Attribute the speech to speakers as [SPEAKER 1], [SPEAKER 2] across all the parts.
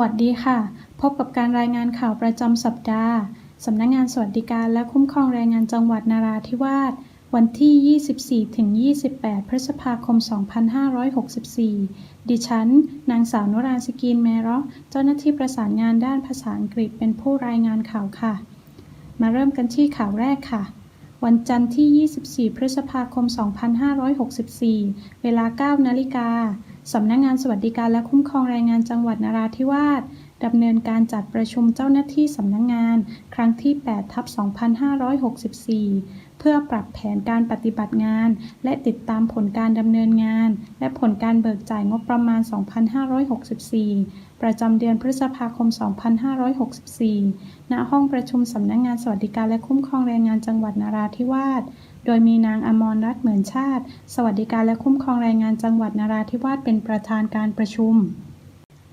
[SPEAKER 1] วัสดีค่ะ พบกับการรายงานข่าวประจำสัปดาห์ สำนักงงานสวัสดิการและคุ้มครองแรงงานจังหวัดนาราธิวาส วันที่ 24-28 พฤษภาคม 2564 ดิฉัน นางสาวนุราสกีนเมรอเจ้าหน้าที่ประสานงานด้านภาษาอังกฤษเป็นผู้รายงานข่าวค่ะ มาเริ่มกันที่ข่าวแรกค่ะวันจันทร์ที่ 24 พฤษภาคม 2564 เวลา 9 นาฬิกา สำนักงงานสวัสดิการและคุ้มครองแรงงานจังหวัดนราธิวาสดำเนินการจัดประชุมเจ้าหน้าที่สำนักงงาน ครั้งที่ 8 ทับ 2564 เพื่อปรับแผนการปฏิบัติงาน และติดตามผลการดำเนินงาน และผลการเบิกจ่ายงบประมาณ 2564 ประจำเดือนพฤษภาคม 2564 ณ ห้องประชุมสำนักงงานสวัสดิการและคุ้มครองแรงงานจังหวัดนราธิวาส โดยมีนางอมรรัตน์ เหมือนชาติ สวัสดิการและคุ้มครองแรงงานจังหวัดนราธิวาสเป็นประธานการประชุม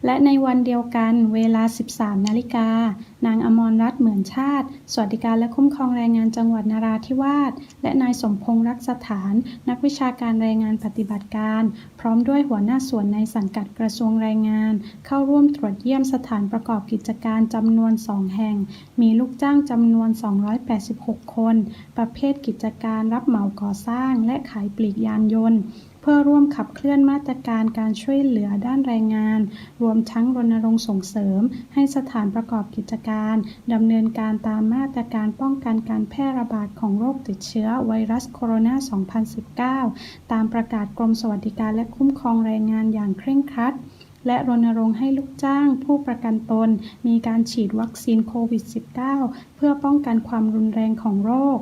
[SPEAKER 1] และในวันเดียวกันเวลา 13 นาฬิกา นางอมรรัตน์เหมือนชาติ สวัสดิการและคุ้มครองแรงงานจังหวัดนราธิวาส และนายสมพงษ์รักสถาน นักวิชาการแรงงานปฏิบัติการ พร้อมด้วยหัวหน้าส่วนในสังกัดกระทรวงแรงงาน เข้าร่วมตรวจเยี่ยมสถานประกอบกิจการจำนวน 2 แห่ง มีลูกจ้างจำนวน 286 คน ประเภทกิจการรับเหมาก่อสร้าง และขายปลีกยานยนต์ เพื่อร่วมขับเคลื่อนมาตรการการช่วยเหลือด้านแรงงาน รวมทั้งรณรงค์ส่งเสริม ให้สถานประกอบกิจการดำเนินการตามมาตรการป้องกันการแพร่ระบาดของโรคติดเชื้อไวรัสโคโรนา 2019 ตามประกาศกรมสวัสดิการและคุ้มครองแรงงานอย่างเคร่งครัดและรณรงค์ให้ลูกจ้างผู้ประกันตน มีการฉีดวัคซีนโควิด -19 เพื่อป้องกันความรุนแรงของโรค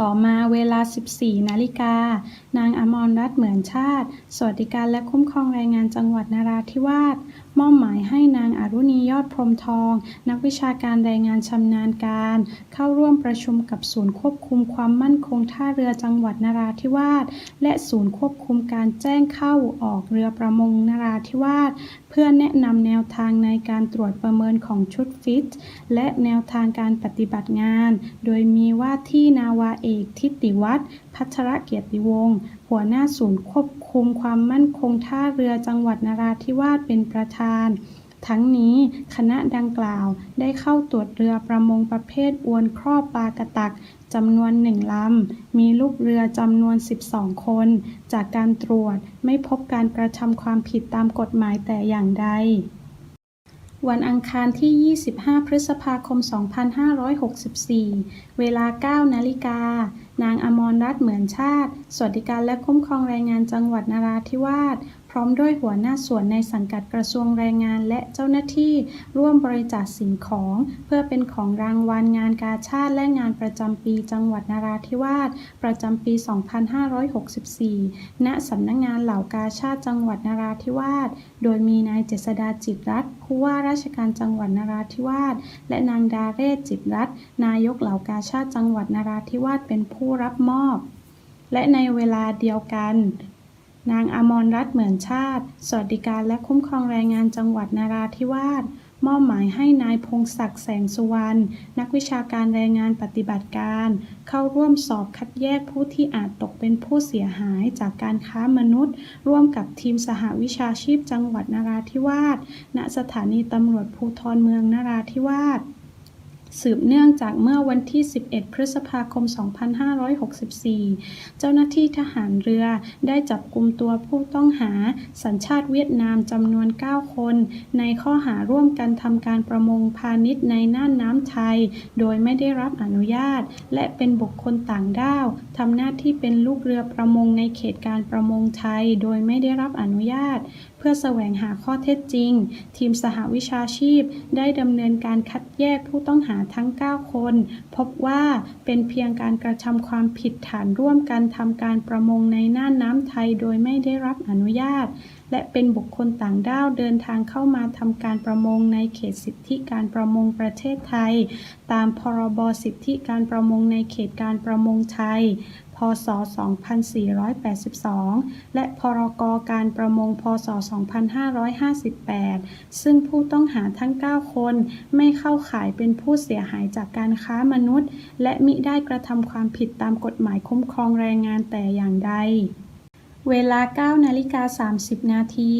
[SPEAKER 1] ต่อมาเวลา 14 นาฬิกา นางอมรรัตน์เหมือนชาติ สวัสดิการและคุ้มครองแรงงานจังหวัดนราธิวาส มอบหมายให้นางอ รุณียอดพรหมทอง นักวิชาการแรงงานชำนาญการ เข้าร่วมประชุมกับศูนย์ควบคุมความมั่นคงท่าเรือจังหวัดนราธิวาสและศูนย์ควบคุมการแจ้งเข้าออกเรือประมงนราธิวาสเพื่อแนะนำแนวทางในการตรวจประเมินของชุดฟิต และแนวทางการปฏิบัติงาน โดยมีว่าที่นาวาเอกทิติวัฒน์พัชรเกียรติวงศ์หัวหน้าศูนย์ควบคุมความมั่นคงท่าเรือจังหวัดนราธิวาสเป็นประธาน ทั้งนี้คณะดังกล่าวได้เข้าตรวจเรือประมงประเภทอวนครอบปลากระตักจำนวนหนึ่งลำ มีลูกเรือจำนวน 12 คน จากการตรวจไม่พบการกระทำความผิดตามกฎหมายแต่อย่างใดวันอังคารที่ 25 พฤษภาคม 2564 เวลา 9 นาฬิกา นางอมรรัตน์เหมือนชาติ สวัสดิการและคุ้มครองแรงงานจังหวัดนราธิวาส พร้อมด้วยหัวหน้าส่วนในสังกัดกระทรวงแรงงานและเจ้าหน้าที่ร่วมบริจาคสิ่งของ เพื่อเป็นของรางวัลงานกาชาติและงานประจำปีจังหวัดนราธิวาสประจำปี 2564 ณสำนักงงานเหล่ากาชาติจังหวัดนราธิวาสโดยมีนายเจษดาจิตรัตน์ผู้ว่าราชการจังหวัดนราธิวาสและนางดาเรศจิตรัตน์นายกเหล่ากาชาติจังหวัดนราธิวาสเป็นผู้รับมอบ และในเวลาเดียวกัน นางอมรรัตน์เหมือนชาติ สวัสดิการและคุ้มครองแรงงานจังหวัดนราธิวาสมอบหมายให้นายพงศักดิ์แสงสุวรรณ นักวิชาการแรงงานปฏิบัติการ เข้าร่วมสอบคัดแยกผู้ที่อาจตกเป็นผู้เสียหายจากการค้ามนุษย์ ร่วมกับทีมสหวิชาชีพจังหวัดนราธิวาส ณ สถานีตำรวจภูธรเมืองนราธิวาส สืบเนื่องจากเมื่อวันที่ 11 พฤษภาคม 2564 เจ้าหน้าที่ทหารเรือได้จับกลุ่มตัวผู้ต้องหา สัญชาติเวียดนามจำนวน 9 คน ในข้อหาร่วมกันทำการประมงพาณิชย์ในน่านน้ำไทย โดยไม่ได้รับอนุญาต และเป็นบุคคลต่างด้าวทำหน้าที่เป็นลูกเรือประมงในเขตการประมงไทย โดยไม่ได้รับอนุญาต พื่อแสวงหาข้อเท็จจริง ทีมสหวิชาชีพได้ดำเนินการคัดแยกผู้ต้องหาทั้ง 9 คน พบว่าเป็นเพียงการกระทำความผิดฐานร่วมกันทำการประมงในน่านน้ำไทยโดยไม่ได้รับอนุญาต และเป็นบุคคลต่างด้าวเดินทางเข้ามาทำการประมงในเขตสิทธิการประมงประเทศไทย ตามพรบสิทธิการประมงในเขตการประมงไทย ศ 2482 และพรกการประมง พศ 2558 ซึ่งผู้ต้องหาทั้ง 9 คนไม่เข้าข่ายเป็นผู้เสียหายจากการค้ามนุษย์ และมิได้กระทำความผิดตามกฎหมายคุ้มครองแรงงานแต่อย่างใด เวลา 9 นาฬิกา 30 นาที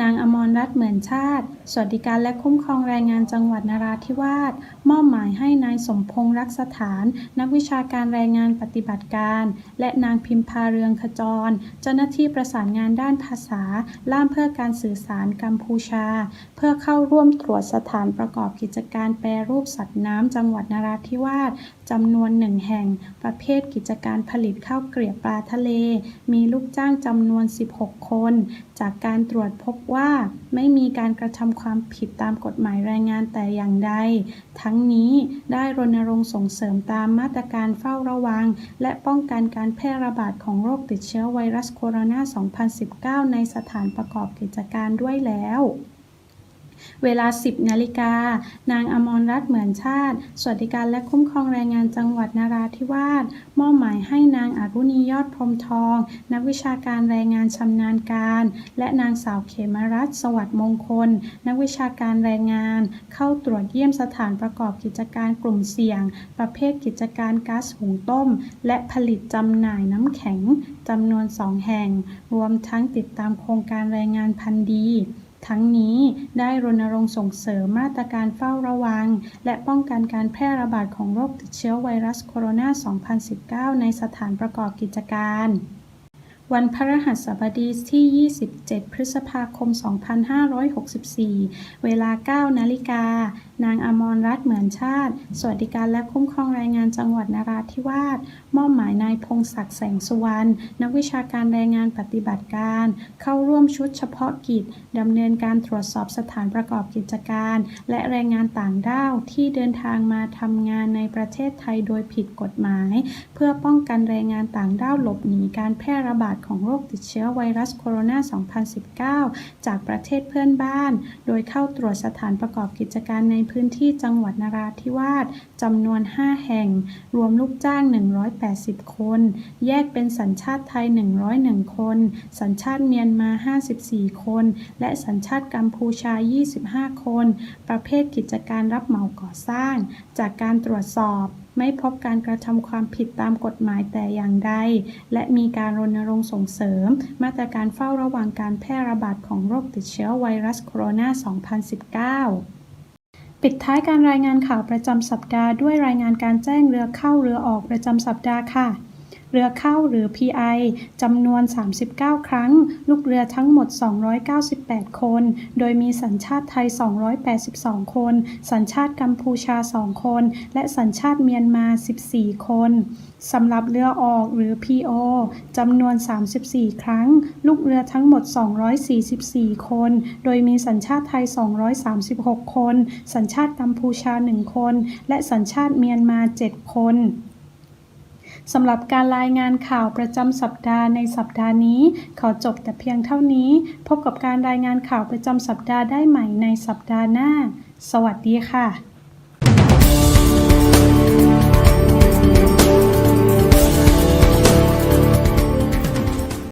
[SPEAKER 1] นางอมรรัตน์เหมือนชาติ สวัสดิการและคุ้มครองแรงงานจังหวัดนราธิวาส มอบหมายให้นายสมพงษ์รักสถาน นักวิชาการแรงงานปฏิบัติการ และนางพิมพาเรืองขจร เจ้าหน้าที่ประสานงานด้านภาษา ล่ามเพื่อการสื่อสารกัมพูชา เพื่อเข้าร่วมตรวจสถานประกอบกิจการแปรรูปสัตว์น้ำจังหวัดนราธิวาสจำนวนหนึ่งแห่ง ประเภทกิจการผลิตข้าวเกลียบปลาทะเล มีลูกจ้างจำนวน 16 คน จากการตรวจพบว่าไม่มีการกระทำความผิดตามกฎหมายแรงงานแต่อย่างใด ทั้งนี้ได้รณรงค์ส่งเสริมตามมาตรการเฝ้าระวัง และป้องกันการแพร่ระบาดของโรคติดเชื้อไวรัสโคโรนา 2019 ในสถานประกอบกิจการด้วยแล้ว เวลา 10 นาฬิกา นางอมรรัตน์เหมือนชาติ สวัสดิการและคุ้มครองแรงงานจังหวัดนราธิวาส มอบหมายให้นางอารุณียอดพรมทอง นักวิชาการแรงงานชำนาญการ และนางสาวเขมรัตน์สวัสดิ์มงคล นักวิชาการแรงงาน เข้าตรวจเยี่ยมสถานประกอบกิจการกลุ่มเสี่ยง ประเภทกิจการก๊าซหุงต้ม และผลิตจำหน่ายน้ำแข็งจำนวนสองแห่ง รวมทั้งติดตามโครงการแรงงานพันธุ์ดี ทั้งนี้ได้รณรงค์ส่งเสริมมาตรการเฝ้าระวัง และป้องกันการแพร่ระบาดของโรคติดเชื้อไวรัสโคโรนา 2019 ในสถานประกอบกิจการวันพฤหัสบดีที่ 27 พฤษภาคม 2564 เวลา 9 นาฬิกานางอมรรัตน์เหมือนชาติ สวัสดิการและคุ้มครองแรงงานจังหวัดนราธิวาส มอบหมายนายพงศักดิ์แสงสุวรรณ นักวิชาการแรงงานปฏิบัติการ เข้าร่วมชุดเฉพาะกิจดำเนินการตรวจสอบสถานประกอบกิจการ และแรงงานต่างด้าวที่เดินทางมาทำงานในประเทศไทยโดยผิดกฎหมาย เพื่อป้องกันแรงงานต่างด้าวหลบหนีการแพร่ระบาดของโรคติดเชื้อไวรัสโคโรนา 2019 จากประเทศเพื่อนบ้าน โดยเข้าตรวจสถานประกอบกิจการในพื้นที่จังหวัดนราธิวาสจำนวน 5 แห่ง รวมลูกจ้าง 180 คน แยกเป็นสัญชาติไทย 101 คน สัญชาติเมียนมา 54 คน และสัญชาติกัมพูชา 25 คน ประเภทกิจการรับเหมาก่อสร้าง จากการตรวจสอบไม่พบการกระทำความผิดตามกฎหมายแต่อย่างใด และมีการรณรงค์ส่งเสริม มาตรการเฝ้าระวังการแพร่ระบาดของโรคติดเชื้อไวรัสโคโรนา 2019 ปิดท้ายการรายงานข่าวประจำสัปดาห์ด้วยรายงานการแจ้งเรือเข้าเรือออกประจำสัปดาห์ค่ะ เรือเข้าหรือ PI จำนวน 39 ครั้ง ลูกเรือทั้งหมด 298 คน โดยมีสัญชาติไทย 282 คน สัญชาติกัมพูชา 2 คน และสัญชาติเมียนมา 14 คนสำหรับเรือออกหรือ PO จำนวน 34 ครั้ง ลูกเรือทั้งหมด 244 คน โดยมีสัญชาติไทย 236 คน สัญชาติกัมพูชา 1 คน และสัญชาติเมียนมา 7 คน สำหรับการรายงานข่าวประจำสัปดาห์ในสัปดาห์นี้ ขอจบแต่เพียงเท่านี้ พบกับการรายงานข่าวประจำสัปดาห์ได้ใหม่ในสัปดาห์หน้า สวัสดีค่ะ